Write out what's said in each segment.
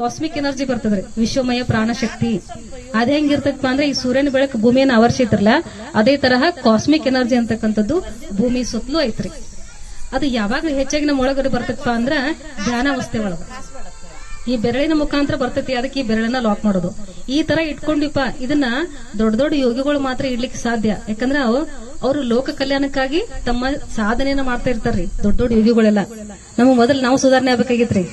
Cosmic energy ಬರ್ತದ್ರಿ. ವಿಶ್ವಮಯ ಪ್ರಾಣಶಕ್ತಿ ಅದ ಹೆಂಗಿರ್ತಪ್ಪ ಅಂದ್ರೆ ಈ ಸೂರ್ಯನ ಬೆಳಕು ಭೂಮಿಯನ್ನು ಆವರಿಸಿತ್ರಲ್ಲ ಅದೇ ತರಹ ಕಾಸ್ಮಿಕ್ ಎನರ್ಜಿ ಅಂತಕ್ಕಂಥದ್ದು ಭೂಮಿ ಸುತ್ತಲೂ ಐತ್ರಿ. ಅದು ಯಾವಾಗ ಹೆಚ್ಚಾಗಿ ನಮ್ಮ ಒಳಗಡೆ ಬರ್ತಪ್ಪ ಅಂದ್ರ ಧ್ಯಾನಾವಸ್ಥೆ ಒಳಗ. ಈ ಬೆರಳಿನ ಮುಖಾಂತರ ಬರ್ತೈತಿ, ಅದಕ್ಕೆ ಈ ಬೆರಳನ್ನ ಲಾಕ್ ಮಾಡೋದು. ಈ ತರ ಇಟ್ಕೊಂಡಿಪ್ಪ, ಇದನ್ನ ದೊಡ್ಡ ದೊಡ್ಡ ಯೋಗಿಗಳು ಮಾತ್ರ ಇಡ್ಲಿಕ್ಕೆ ಸಾಧ್ಯ. ಯಾಕಂದ್ರೆ ಅವು, ಅವರು ಲೋಕ ಕಲ್ಯಾಣಕ್ಕಾಗಿ ತಮ್ಮ ಸಾಧನೆಯನ್ನ ಮಾಡ್ತಾ ಇರ್ತಾರ್ರಿ, ದೊಡ್ಡ ದೊಡ್ಡ ಯೋಗಿಗಳೆಲ್ಲ. ನಮಗ್ ಮೊದಲು ನಾವು ಸುಧಾರಣೆ ಆಗ್ಬೇಕಾಗಿತ್ರಿ.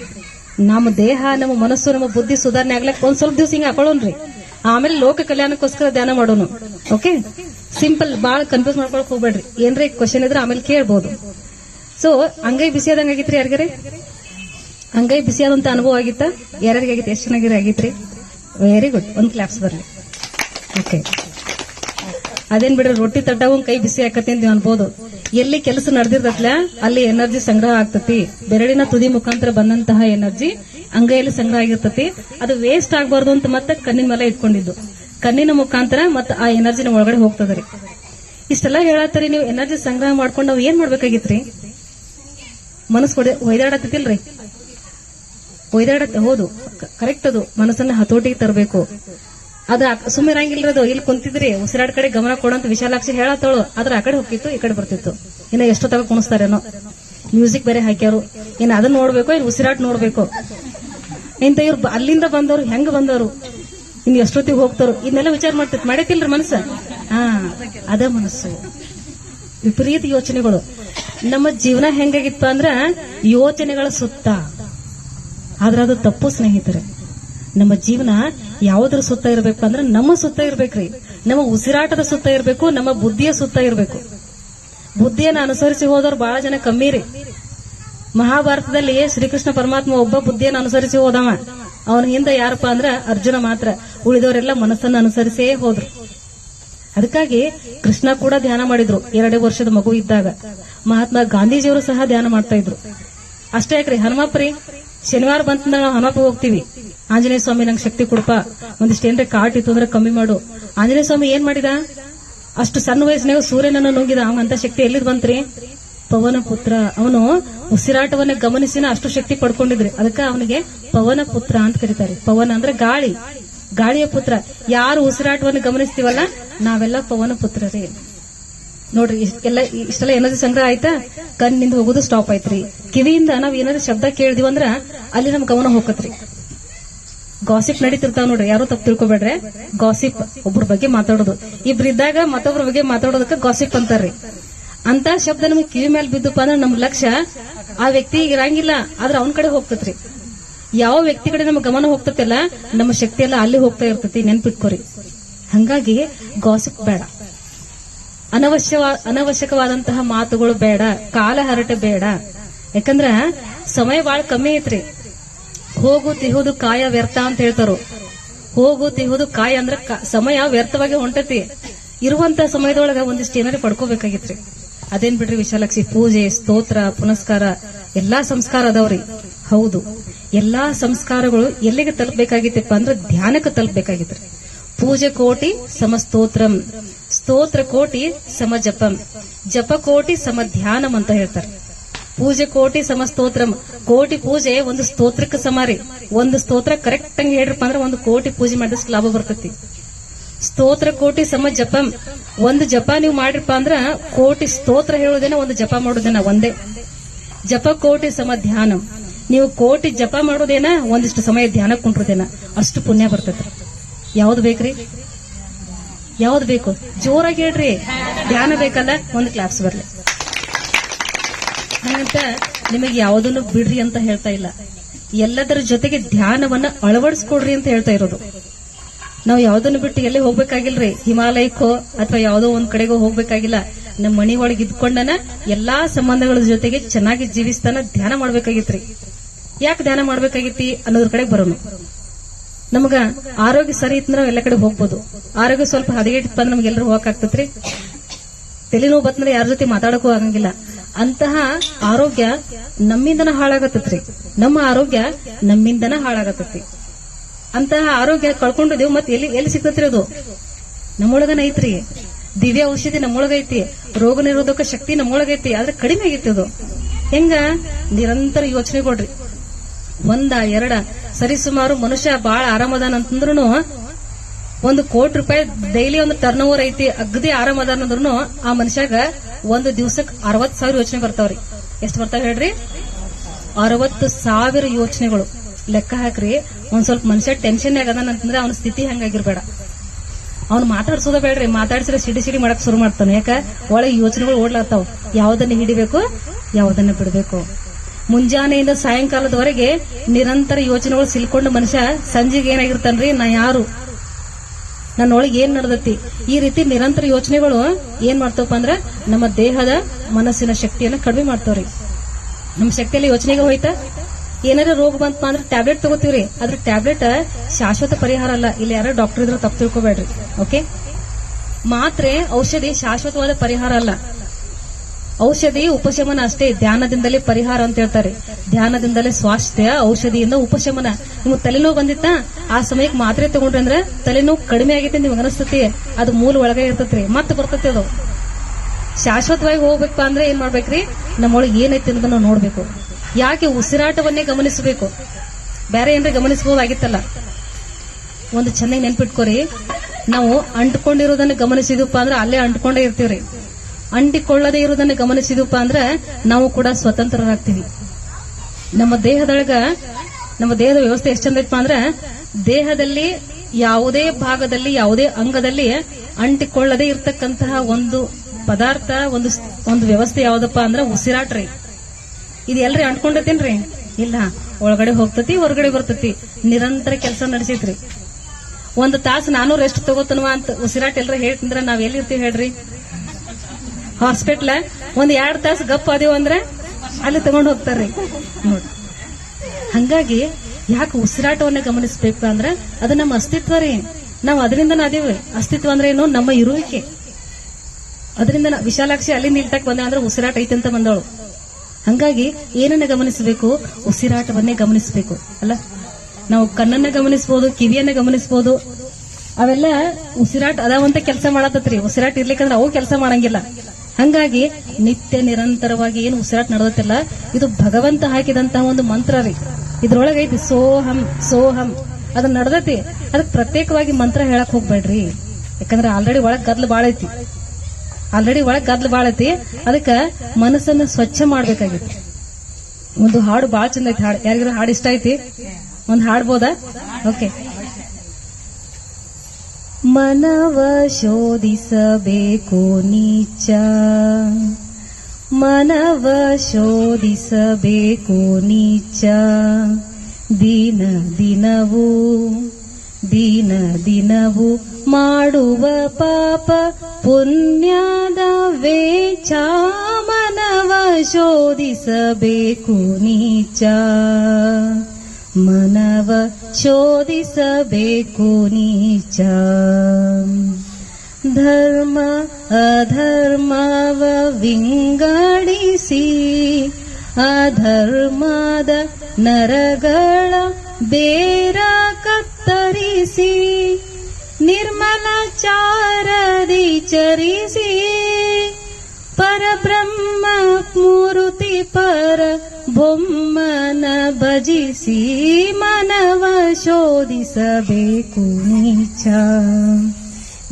ನಮ್ಮ ದೇಹ, ನಮ್ಮ ಮನಸ್ಸು, ನಮ್ಮ ಬುದ್ಧಿ ಸುಧಾರಣೆ ಆಗ್ಲಕ್ ಒಂದ್ ಸ್ವಲ್ಪ ದಿವಸ ಹಿಂಗ ಹಾಕೊಳ್ಳೋನ್ರಿ ಆಮೇಲೆ ಲೋಕ ಕಲ್ಯಾಣಕ್ಕೋಸ್ಕರ ಧ್ಯಾನ ಮಾಡೋನು. ಓಕೆ ಸಿಂಪಲ್ ಬಾಳ ಕನ್ಫ್ಯೂಸ್ ಮಾಡ್ಕೊಳಕ್ ಹೋಗ್ಬೇಡ್ರಿ. ಏನ್ರಿ ಕ್ವಶನ್ ಇದ್ರೆ ಆಮೇಲೆ ಕೇಳ್ಬೋದು. ಸೊ ಅಂಗೈ ಬಿಸಿ ಆದಂಗ ಆಗಿತ್ರಿ ಯಾರಿಗಾರೆ? ಅಂಗೈ ಬಿಸಿಯಾದಂತ ಅನುಭವ ಆಗಿತ್ತ? ಯಾರ್ಯಾರಿಗೆ ಆಗಿತ್ತು ಎಷ್ಟು ಚೆನ್ನಾಗಿರಿ ಆಗಿತ್ರಿ? ವೆರಿ ಗುಡ್ ಒಂದ್ ಕ್ಲಾಪ್ಸ್ ಬರ್ಲಿ. ಓಕೆ ಅದೇನ್ ಬಿಡ್ರಿ, ರೊಟ್ಟಿ ತಟ್ಟಾಗ ಕೈ ಬಿಸಿ ಹಾಕತಿ ಅಂತ ಅನ್ಬೋದು. ಎಲ್ಲಿ ಕೆಲಸ ನಡೆದಿರ್ತತ್ಲ, ಅಲ್ಲಿ ಎನರ್ಜಿ ಸಂಗ್ರಹ ಆಗ್ತತಿ. ಬೆರಳಿನ ತುದಿ ಮುಖಾಂತರ ಬಂದಂತಹ ಎನರ್ಜಿ ಅಂಗೈಯಲ್ಲಿ ಸಂಗ್ರಹ ಆಗಿರ್ತತಿ. ಅದು ವೇಸ್ಟ್ ಆಗಬಾರ್ದು ಅಂತ ಮತ್ತೆ ಕಣ್ಣಿನ ಮೇಲೆ ಇಟ್ಕೊಂಡಿದ್ದು. ಕಣ್ಣಿನ ಮುಖಾಂತರ ಮತ್ತೆ ಆ ಎನರ್ಜಿನ ಒಳಗಡೆ ಹೋಗ್ತದ್ರಿ ಇಷ್ಟೆಲ್ಲ ಹೇಳತ್ತರಿ ನೀವು, ಎನರ್ಜಿ ಸಂಗ್ರಹ ಮಾಡ್ಕೊಂಡು ನಾವು ಏನ್ ಮಾಡ್ಬೇಕಾಗಿತ್ರಿ? ಮನಸ್ಸು ಕೊಡ ಒಯ್ದಾಡತ್ತಿಲ್ರಿ ಒಯ್ದಾಡತ್ತೆ ಹೌದು ಕರೆಕ್ಟ್ ಅದು. ಮನಸ್ಸನ್ನ ಹತೋಟಿಗೆ ತರಬೇಕು. ಅದ ಸುಮ್ಮನೆ ಇರಂಗಿಲ್ರಿ ಅದು. ಇಲ್ಲಿ ಕುಂತಿದ್ರಿ, ಉಸಿರಾಡ್ ಕಡೆ ಗಮನ ಕೊಡಂತ ವಿಶಾಲಾಕ್ಷಿ ಹೇಳತ್ತಳು ಆದ್ರೆ ಆ ಕಡೆ ಹೋಗಿತ್ತು ಈ ಕಡೆ ಬರ್ತಿತ್ತು. ಇನ್ನ ಎಷ್ಟೊತ್ತಾಗ ಕುಣಿಸ್ತಾರೇನೋ. ಮ್ಯೂಸಿಕ್ ಬೇರೆ ಹಾಕ್ಯಾರು. ಇನ್ನ ಅದನ್ನ ನೋಡ್ಬೇಕು ಇಲ್ಲಿ ಉಸಿರಾಟ್ ನೋಡ್ಬೇಕು. ಇಂತ ಇವ್ರು ಅಲ್ಲಿಂದ ಬಂದವರು, ಹೆಂಗ್ ಬಂದವರು? ಇನ್ ಎಷ್ಟೊತ್ತಿಗೆ ಹೋಗ್ತಾರೋ? ಇದನ್ನೆಲ್ಲ ವಿಚಾರ ಮಾಡ್ತಿತ್ತು. ಮಾಡೈತಿಲ್ರಿ ಮನಸ್ಸ? ಹಾ, ಅದ ಮನಸ್ಸು. ವಿಪರೀತ ಯೋಚನೆಗಳು. ನಮ್ಮ ಜೀವನ ಹೆಂಗಾಗಿತ್ತು ಅಂದ್ರ ಯೋಚನೆಗಳ ಸುತ್ತ. ಆದ್ರೆ ಅದು ತಪ್ಪು ಸ್ನೇಹಿತರೆ. ನಮ್ಮ ಜೀವನ ಯಾವ್ದ್ರ ಸುತ್ತ ಇರಬೇಕು ಅಂದ್ರೆ ನಮ್ಮ ಸುತ್ತ ಇರ್ಬೇಕ್ರಿ. ನಮ್ಮ ಉಸಿರಾಟದ ಸುತ್ತ ಇರಬೇಕು, ನಮ್ಮ ಬುದ್ಧಿಯ ಸುತ್ತ ಇರಬೇಕು. ಬುದ್ಧಿಯನ್ನು ಅನುಸರಿಸಿ ಹೋದವ್ರು ಬಹಳ ಜನ ಕಮ್ಮಿ ರೀ. ಮಹಾಭಾರತದಲ್ಲಿ ಶ್ರೀಕೃಷ್ಣ ಪರಮಾತ್ಮ ಒಬ್ಬ ಬುದ್ಧಿಯನ್ನು ಅನುಸರಿಸಿ ಹೋದವ. ಅವನ ಹಿಂದೆ ಯಾರಪ್ಪ ಅಂದ್ರ ಅರ್ಜುನ ಮಾತ್ರ. ಉಳಿದವರೆಲ್ಲ ಮನಸ್ಸನ್ನು ಅನುಸರಿಸೇ ಹೋದ್ರು. ಅದಕ್ಕಾಗಿ ಕೃಷ್ಣ ಕೂಡ ಧ್ಯಾನ ಮಾಡಿದ್ರು, ಎರಡೇ ವರ್ಷದ ಮಗು ಇದ್ದಾಗ. ಮಹಾತ್ಮ ಗಾಂಧೀಜಿಯವರು ಸಹ ಧ್ಯಾನ ಮಾಡ್ತಾ ಇದ್ರು. ಅಷ್ಟೇ ಯಾಕ್ರಿ ರೀ, ಶನಿವಾರ ಬಂತ ನಾವು ಹನುಮಪ್ಪ ಹೋಗ್ತೀವಿ. ಆಂಜನೇಯ ಸ್ವಾಮಿ ನಂಗೆ ಶಕ್ತಿ ಕೊಡಪ್ಪ. ಒಂದಿಷ್ಟು ಏನ್ರೆ ಕಾಟ್ ಇತ್ತು ಅಂದ್ರೆ ಕಮ್ಮಿ ಮಾಡು. ಆಂಜನೇಯ ಸ್ವಾಮಿ ಏನ್ ಮಾಡಿದ? ಅಷ್ಟು ಸಣ್ಣ ವಯಸ್ಸಿನಾಗ ಸೂರ್ಯನನ್ನು ನುಂಗಿದ. ಅಂತ ಶಕ್ತಿ ಎಲ್ಲಿದ್ ಬಂತ್ರಿ? ಪವನ ಪುತ್ರ. ಅವನು ಉಸಿರಾಟವನ್ನ ಗಮನಿಸಿನ ಅಷ್ಟು ಶಕ್ತಿ ಪಡ್ಕೊಂಡಿದ್ರಿ. ಅದಕ್ಕೆ ಅವನಿಗೆ ಪವನ ಪುತ್ರ ಅಂತ ಕರೀತಾರೆ. ಪವನ ಅಂದ್ರೆ ಗಾಳಿ. ಗಾಳಿಯ ಪುತ್ರ. ಯಾರು ಉಸಿರಾಟವನ್ನು ಗಮನಿಸ್ತೀವಲ್ಲ, ನಾವೆಲ್ಲ ಪವನ ಪುತ್ರರೇ. ನೋಡ್ರಿ ಇಷ್ಟೆಲ್ಲ ಇಷ್ಟೆಲ್ಲ ಎನರ್ಜಿ ಸಂಗ್ರಹ ಆಯ್ತಾ? ಕಣ್ಣಿಂದ ಹೋಗೋದು ಸ್ಟಾಪ್ ಆಯ್ತ್ರಿ. ಕಿವಿಯಿಂದ ನಾವ್ ಏನಾದ್ರು ಶಬ್ದ ಕೇಳಿದಿವಂದ್ರ ಅಲ್ಲಿ ನಮ್ ಗಮನ ಹೋಗತ್ರಿ. ಗಾಸಿಪ್ ನಡೀತಿರ್ತಾವ ನೋಡ್ರಿ, ಯಾರು ತಪ್ಪು ತಿಳ್ಕೊಬೇಡ್ರಿ. ಗಾಸಿಪ್ ಒಬ್ರ ಬಗ್ಗೆ ಮಾತಾಡೋದು. ಇಬ್ರು ಇದ್ದಾಗ ಮತ್ತೊಬ್ರ ಬಗ್ಗೆ ಮಾತಾಡೋದಕ್ಕೆ ಗಾಸಿಪ್ ಅಂತಾರ್ರಿ. ಅಂತ ಶಬ್ದ ನಮ್ಗೆ ಕಿವಿ ಮೇಲೆ ಬಿದ್ದಪ್ಪ ಅಂದ್ರೆ ನಮ್ ಲಕ್ಷ್ಯ ಆ ವ್ಯಕ್ತಿ ಇರಂಗಿಲ್ಲ, ಆದ್ರೆ ಅವನ ಕಡೆ ಹೋಗ್ತತ್ರಿ. ಯಾವ ವ್ಯಕ್ತಿ ಕಡೆ ನಮ್ಮ ಗಮನ ಹೋಗ್ತತಿಲ್ಲ, ನಮ್ಮ ಶಕ್ತಿ ಎಲ್ಲ ಅಲ್ಲಿ ಹೋಗ್ತಾ ಇರ್ತತಿ, ನೆನ್ಪಿಟ್ಕೋರಿ. ಹಂಗಾಗಿ ಗಾಸಿಪ್ ಬೇಡ. ಅನವಶ್ಯ ಅನವಶ್ಯಕವಾದಂತಹ ಮಾತುಗಳು ಬೇಡ, ಕಾಲ ಹರಟೆ ಬೇಡ. ಯಾಕಂದ್ರ ಸಮಯ ಬಾಳ ಕಮ್ಮಿ ಐತ್ರಿ. ಹೋಗು ತಿಹುದು ಕಾಯ ವ್ಯರ್ಥ ಅಂತ ಹೇಳ್ತಾರು. ಹೋಗು ತಿಹುದು ಕಾಯ ಅಂದ್ರ ಸಮಯ ವ್ಯರ್ಥವಾಗಿ ಹೊಂಟತಿ. ಇರುವಂತ ಸಮಯದೊಳಗ ಒಂದಿಷ್ಟು ಏನಾರು ಪಡ್ಕೋಬೇಕಾಗಿತ್ರಿ. ಅದೇನ್ ಬಿಡ್ರಿ ವಿಶಾಲಾಕ್ಷಿ, ಪೂಜೆ, ಸ್ತೋತ್ರ, ಪುನಸ್ಕಾರ, ಎಲ್ಲಾ ಸಂಸ್ಕಾರ ಅದಾವ್ರಿ. ಹೌದು. ಎಲ್ಲಾ ಸಂಸ್ಕಾರಗಳು ಎಲ್ಲಿಗೆ ತಲುಪಬೇಕಾಗಿತ್ತಪ್ಪ ಅಂದ್ರೆ ಧ್ಯಾನಕ್ಕೆ ತಲುಪಬೇಕಾಗಿತ್ರಿ. ಪೂಜೆ ಕೋಟಿ ಸಮ ಸ್ತೋತ್ರಂ ಸ್ತೋತ್ರ ಕೋಟಿ ಸಮ ಜಪಂ ಜಪ ಕೋಟಿ ಸಮ ಧ್ಯಾನಂ ಅಂತ ಹೇಳ್ತಾರೆ. ಪೂಜೆ ಕೋಟಿ ಸಮ ಸ್ತೋತ್ರಂ. ಕೋಟಿ ಪೂಜೆ ಒಂದು ಸ್ತೋತ್ರಕ್ಕೆ ಸಮಾರಿ ಒಂದು ಸ್ತೋತ್ರ ಕರೆಕ್ಟ್ ಹಂಗ ಹೇಳ್ರಪ್ಪ ಅಂದ್ರೆ ಒಂದು ಕೋಟಿ ಪೂಜೆ ಮಾಡಿದಷ್ಟು ಲಾಭ ಬರ್ತೈತಿ. ಸ್ತೋತ್ರ ಕೋಟಿ ಸಮ ಜಪಂ. ಒಂದು ಜಪ ನೀವು ಮಾಡ್ರಪ್ಪ ಅಂದ್ರ ಕೋಟಿ ಸ್ತೋತ್ರ ಹೇಳೋದೇನ ಒಂದು ಜಪ ಮಾಡೋದೇನ ಒಂದೇ. ಜಪ ಕೋಟಿ ಸಮ ಧ್ಯಾನ. ನೀವು ಕೋಟಿ ಜಪ ಮಾಡೋದೇನ ಒಂದಿಷ್ಟು ಸಮಯ ಧ್ಯಾನ ಕುಂಟ್ರದೇನ ಅಷ್ಟು ಪುಣ್ಯ ಬರ್ತೈತಿ. ಯಾವ್ದು ಬೇಕ್ರಿ? ಯಾವ್ದು ಬೇಕು? ಜೋರಾಗಿ ಹೇಳ್ರಿ. ಧ್ಯಾನ ಬೇಕಲ್ಲ? ಒಂದು ಕ್ಲಾಪ್ಸ್ ಬರ್ಲಿ. ಹಾಗಂತ ನಿಮಗೆ ಯಾವುದನ್ನು ಬಿಡ್ರಿ ಅಂತ ಹೇಳ್ತಾ ಇಲ್ಲ. ಎಲ್ಲದರ ಜೊತೆಗೆ ಧ್ಯಾನವನ್ನ ಅಳವಡಿಸ್ಕೊಡ್ರಿ ಅಂತ ಹೇಳ್ತಾ ಇರೋದು. ನಾವು ಯಾವ್ದನ್ನು ಬಿಟ್ಟು ಎಲ್ಲಿ ಹೋಗ್ಬೇಕಾಗಿಲ್ರಿ? ಹಿಮಾಲಯಕ್ಕೋ ಅಥವಾ ಯಾವುದೋ ಒಂದ್ ಕಡೆಗೋ ಹೋಗ್ಬೇಕಾಗಿಲ್ಲ. ನಮ್ಮ ಮನಿ ಒಳಗೆ ಇದ್ಕೊಂಡನ ಎಲ್ಲಾ ಸಂಬಂಧಗಳ ಜೊತೆಗೆ ಚೆನ್ನಾಗಿ ಜೀವಿಸ್ತಾನ ಧ್ಯಾನ ಮಾಡ್ಬೇಕಾಗಿತ್ರಿ. ಯಾಕೆ ಧ್ಯಾನ ಮಾಡ್ಬೇಕಾಗಿತ್ತಿ ಅನ್ನೋದ್ರ ಕಡೆ ಬರೋಣ ನಮಗ ಆರೋಗ್ಯ ಸರಿ ಇತ್ತಂದ್ರ ಎಲ್ಲ ಕಡೆ ಹೋಗ್ಬೋದು. ಆರೋಗ್ಯ ಸ್ವಲ್ಪ ಹದಗೆಟ್ಟಿತ್ತು ಅಂದ್ರೆ ನಮ್ಗೆಲ್ಲರೂ ಹೋಗಕ್ಕಾಗ್ತತ್ರಿ ತಲೆನೋವು ಬತ್ತಂದ್ರೆ ಯಾರ ಜೊತೆ ಮಾತಾಡಕ್ಕೂ ಆಗಂಗಿಲ್ಲ. ಅಂತಹ ಆರೋಗ್ಯ ನಮ್ಮಿಂದನ ಹಾಳಾಗತ್ತತ್ರಿ. ನಮ್ಮ ಆರೋಗ್ಯ ನಮ್ಮಿಂದನ ಹಾಳಾಗತ್ತತಿ ಅಂತಹ ಆರೋಗ್ಯ ಕಳ್ಕೊಂಡಿದೇವು ಮತ್ತೆ ಎಲ್ಲಿ ಎಲ್ಲಿ ಸಿಗ್ತತ್ರಿ ಅದು? ನಮ್ಮೊಳಗನ ಐತ್ರಿ ದಿವ್ಯ ಔಷಧಿ ನಮ್ಮೊಳಗೈತಿ ರೋಗ ನಿರೋಧಕ ಶಕ್ತಿ ನಮ್ಮೊಳಗೈತಿ ಆದ್ರೆ ಕಡಿಮೆ ಆಗೈತಿ ಅದು. ಹೆಂಗ? ನಿರಂತರ ಯೋಚನೆ ಕೊಡ್ರಿ. ಒಂದ, ಎರಡ, ಸರಿಸುಮಾರು ಮನುಷ್ಯ ಬಾಳ ಆರಾಮದಾನ ಅಂತಂದ್ರು ಒಂದು ಕೋಟಿ ರೂಪಾಯಿ ಡೈಲಿ ಒಂದು ಟರ್ನ್ ಓವರ್ ಐತಿ, ಅಗದಿ ಆರಾಮದಾನ ಅಂದ್ರೂ ಆ ಮನುಷ್ಯಾಗ ಒಂದು ದಿವ್ಸಕ್ ಅರವತ್ ಸಾವಿರ ಯೋಚನೆ ಬರ್ತಾವ್ರಿ. ಎಷ್ಟ್ ಬರ್ತಾವ ಹೇಳ್ರಿ? ಅರವತ್ತು ಸಾವಿರ ಯೋಚನೆಗಳು. ಲೆಕ್ಕ ಹಾಕ್ರಿ, ಒಂದ್ ಸ್ವಲ್ಪ ಮನುಷ್ಯ ಟೆನ್ಷನ್ ಆಗದಂತಂದ್ರೆ ಅವನ ಸ್ಥಿತಿ ಹಂಗಾಗಿರ್ಬೇಡ. ಅವ್ನು ಮಾತಾಡ್ಸೋದ ಬೇಡ್ರಿ, ಮಾತಾಡ್ಸಿದ್ರೆ ಸಿಡಿ ಸಿಡಿ ಮಾಡಕ್ ಶುರು ಮಾಡ್ತಾನೆ. ಯಾಕ? ಒಳಗೆ ಯೋಚನೆಗಳು ಓಡ್ಲಾಗ್ತಾವ. ಯಾವ್ದನ್ನ ಹಿಡಿಬೇಕು, ಯಾವ್ದನ್ನ ಬಿಡಬೇಕು. ಮುಂಜಾನೆಯಿಂದ ಸಾಯಂಕಾಲದವರೆಗೆ ನಿರಂತರ ಯೋಚನೆಗಳು ಸಿಲ್ಕೊಂಡು ಮನುಷ್ಯ ಸಂಜೆಗೆ ಏನಾಗಿರ್ತಾನ್ರಿ, ನಾ ಯಾರು? ನನ್ನೊಳಗೆ ಏನ್ ನಡೆದತಿ? ಈ ರೀತಿ ನಿರಂತರ ಯೋಚನೆಗಳು ಏನ್ ಮಾಡ್ತವಪ್ಪ ಅಂದ್ರ ನಮ್ಮ ದೇಹದ ಮನಸ್ಸಿನ ಶಕ್ತಿಯನ್ನ ಕಡಿಮೆ ಮಾಡ್ತಾವ್ರಿ. ನಮ್ಮ ಶಕ್ತಿಯಲ್ಲಿ ಯೋಚನೆಗೆ ಹೋಯ್ತಾ? ಏನಾರ ರೋಗ ಬಂತಪ್ಪ ಅಂದ್ರೆ ಟ್ಯಾಬ್ಲೆಟ್ ತಗೋತೀವ್ರಿ. ಅದ್ರ ಟ್ಯಾಬ್ಲೆಟ್ ಶಾಶ್ವತ ಪರಿಹಾರ ಅಲ್ಲ. ಇಲ್ಲಿ ಯಾರೋ ಡಾಕ್ಟರ್ ಇದ್ರೆ, ತಪ್ಪು ತಿಳ್ಕೊಬೇಡ್ರಿ. ಓಕೆ ಮಾತ್ರೆ ಔಷಧಿ ಶಾಶ್ವತವಾದ ಪರಿಹಾರ ಅಲ್ಲ. ಔಷಧಿ ಉಪಶಮನ ಅಷ್ಟೇ, ಧ್ಯಾನದಿಂದಲೇ ಪರಿಹಾರ ಅಂತ ಹೇಳ್ತಾರೆ. ಧ್ಯಾನದಿಂದಲೇ ಸ್ವಾಸ್ಥ್ಯ, ಔಷಧಿಯಿಂದ ಉಪಶಮನ. ನಿಮ್ಗೆ ತಲೆನೋವು ಬಂದಿತ್ತ? ಆ ಸಮಯಕ್ಕೆ ಮಾತ್ರೆ ತಗೊಂಡ್ರೆ ಅಂದ್ರೆ ತಲೆನೋವು ಕಡಿಮೆ ಆಗೈತೆ ನಿಮ್ಗೆ ಅನಿಸ್ತತಿ. ಅದು ಮೂಲ ಒಳಗೆ ಇರ್ತತ್ರಿ. ಮತ್ತೆ ಬರ್ತತಿ ಅದು. ಶಾಶ್ವತವಾಗಿ ಹೋಗ್ಬೇಕಪ್ಪ ಅಂದ್ರೆ ಏನ್ ಮಾಡ್ಬೇಕ್ರಿ? ನಮ್ಮೊಳಗೆ ಏನೈತಿ ಅನ್ನೋದನ್ನ ನೋಡ್ಬೇಕು. ಯಾಕೆ ಉಸಿರಾಟವನ್ನೇ ಗಮನಿಸಬೇಕು? ಬೇರೆ ಏನ್ರಿ ಗಮನಿಸಬಹುದಾಗಿತ್ತಲ್ಲ ಒಂದು ಚೆನ್ನಾಗಿ ನೆನ್ಪಿಟ್ಕೋರಿ. ನಾವು ಅಂಟ್ಕೊಂಡಿರೋದನ್ನ ಗಮನಿಸಿದಪ್ಪ ಅಂದ್ರೆ ಅಲ್ಲೇ ಅಂಟ್ಕೊಂಡೇ ಇರ್ತೀವ್ರಿ. ಅಂಟಿಕೊಳ್ಳದೆ ಇರೋದನ್ನ ಗಮನಿಸಿದಪ್ಪ ಅಂದ್ರೆ ನಾವು ಕೂಡ ಸ್ವತಂತ್ರರಾಗ್ತೀವಿ. ನಮ್ಮ ದೇಹದೊಳಗ, ನಮ್ಮ ದೇಹದ ವ್ಯವಸ್ಥೆ ಎಷ್ಟು ಚಂದ ಇತ್ತಪ್ಪ ಅಂದ್ರೆ ದೇಹದಲ್ಲಿ ಯಾವುದೇ ಭಾಗದಲ್ಲಿ, ಯಾವುದೇ ಅಂಗದಲ್ಲಿ ಅಂಟಿಕೊಳ್ಳದೆ ಇರತಕ್ಕಂತಹ ಒಂದು ಪದಾರ್ಥ, ಒಂದು ಒಂದು ವ್ಯವಸ್ಥೆ ಯಾವ್ದಪ್ಪ ಅಂದ್ರೆ ಉಸಿರಾಟ ರೀ ಇದು ಎಲ್ರಿ ಅಂಟ್ಕೊಂಡತೇನ್ರಿ ಇಲ್ಲ. ಒಳಗಡೆ ಹೋಗ್ತತಿ, ಹೊರಗಡೆ ಬರ್ತತಿ. ನಿರಂತರ ಕೆಲಸ ನಡೆಸೈತ್ರಿ. ಒಂದು ತಾಸು ನಾನು ರೆಸ್ಟ್ ತಗೋತನವಾ ಅಂತ ಉಸಿರಾಟ ಎಲ್ರ ಹೇಳ್ತಂದ್ರ, ನಾವ್ ಎಲ್ಲಿರ್ತೀವಿ ಹೇಳ್ರಿ? ಹಾಸ್ಪಿಟ್ಲ ಒಂದ್ ಎರಡ್ ತಾಸು ಗಪ್ ಆದೇವು ಅಂದ್ರೆ ಅಲ್ಲಿ ತಗೊಂಡ್ ಹೋಗ್ತಾರ್ರಿ. ನೋಡಿ. ಹಂಗಾಗಿ ಯಾಕೆ ಉಸಿರಾಟವನ್ನ ಗಮನಿಸ್ಬೇಕು ಅಂದ್ರೆ ಅದು ನಮ್ಮ ಅಸ್ತಿತ್ವ ರೀ. ನಾವು ಅದರಿಂದ ಅದೇವಿ. ಅಸ್ತಿತ್ವ ಅಂದ್ರೆ ಏನು? ನಮ್ಮ ಇರುವಿಕೆ. ಅದರಿಂದ ವಿಶಾಲಾಕ್ಷಿ ಅಲ್ಲಿ ನಿಲ್ತಕ್ ಬಂದ ಅಂದ್ರೆ ಉಸಿರಾಟ ಐತೆ ಅಂತ ಬಂದವಳು. ಹಂಗಾಗಿ ಏನನ್ನ ಗಮನಿಸಬೇಕು? ಉಸಿರಾಟವನ್ನೇ ಗಮನಿಸಬೇಕು. ಅಲ್ಲ? ನಾವು ಕಣ್ಣನ್ನ ಗಮನಿಸಬಹುದು ಕಿವಿಯನ್ನ ಗಮನಿಸಬಹುದು ಅವೆಲ್ಲ ಉಸಿರಾಟ ಅದಾವಂತ ಕೆಲಸ ಮಾಡತ್ತತ್ರಿ. ಉಸಿರಾಟ ಇರ್ಲಿಕ್ಕಂದ್ರೆ ಅವು ಕೆಲಸ ಮಾಡಂಗಿಲ್ಲ. ಹಂಗಾಗಿ ನಿತ್ಯ ನಿರಂತರವಾಗಿ ಏನು ಉಸಿರಾಟ ನಡೆದತ್ತಿಲ್ಲ. ಇದು ಭಗವಂತ ಹಾಕಿದಂತಹ ಒಂದು ಮಂತ್ರ ರೀ. ಇದ್ರೊಳಗೆ ಐತಿ ಸೋಹಂ ಸೋಹಂ. ಅದನ್ನ ನಡ್ದತಿ. ಅದಕ್ಕೆ ಪ್ರತ್ಯೇಕವಾಗಿ ಮಂತ್ರ ಹೇಳಕ್ ಹೋಗ್ಬೇಡ್ರಿ. ಯಾಕಂದ್ರೆ ಆಲ್ರೆಡಿ ಒಳಗ್ ಗದ್ಲು ಬಾಳ ಐತಿ ಆಲ್ರೆಡಿ ಒಳಗ್ ಗದ್ಲು ಬಾಳ ಐತಿ ಅದಕ್ಕೆ ಮನಸ್ಸನ್ನ ಸ್ವಚ್ಛ ಮಾಡ್ಬೇಕಾಗಿತ್ತು. ಒಂದು ಹಾಡು ಬಾಳ ಚಂದ ಐತಿ ಹಾಡು. ಯಾರಿಗಾರ ಹಾಡು ಇಷ್ಟ ಐತಿ? ಒಂದ್ ಹಾಡ್ಬೋದಾ ಓಕೆ ಮನವ ಶೋಧಿಸಬೇಕು ನೀಚ. ಮನವ ಶೋಧಿಸಬೇಕು ನೀಚ. ದಿನ ದಿನವೂ ದಿನ ದಿನವೂ ಮಾಡುವ ಪಾಪ ಪುಣ್ಯದ ವೇಚ. ಮನವ ಶೋಧಿಸಬೇಕು ನೀಚ. ಮನವ ಶೋಧಿಸಬೇಕು ನೀಚ ಧರ್ಮ ಅಧರ್ಮವ ವಿಂಗಡಿಸಿ ಅಧರ್ಮದ ನರಗಳ ಬೇರ ಕತ್ತರಿಸಿ ನಿರ್ಮಲ ಚಾರದಿ ಚರಿಸಿ ಪರಬ್ರಹ್ಮ ಮೂರುತಿ ಪರ ಬೊಮ್ಮನ ಭಜಿಸಿ ಮನವ ಶೋಧಿಸಬೇಕು ನೀಚ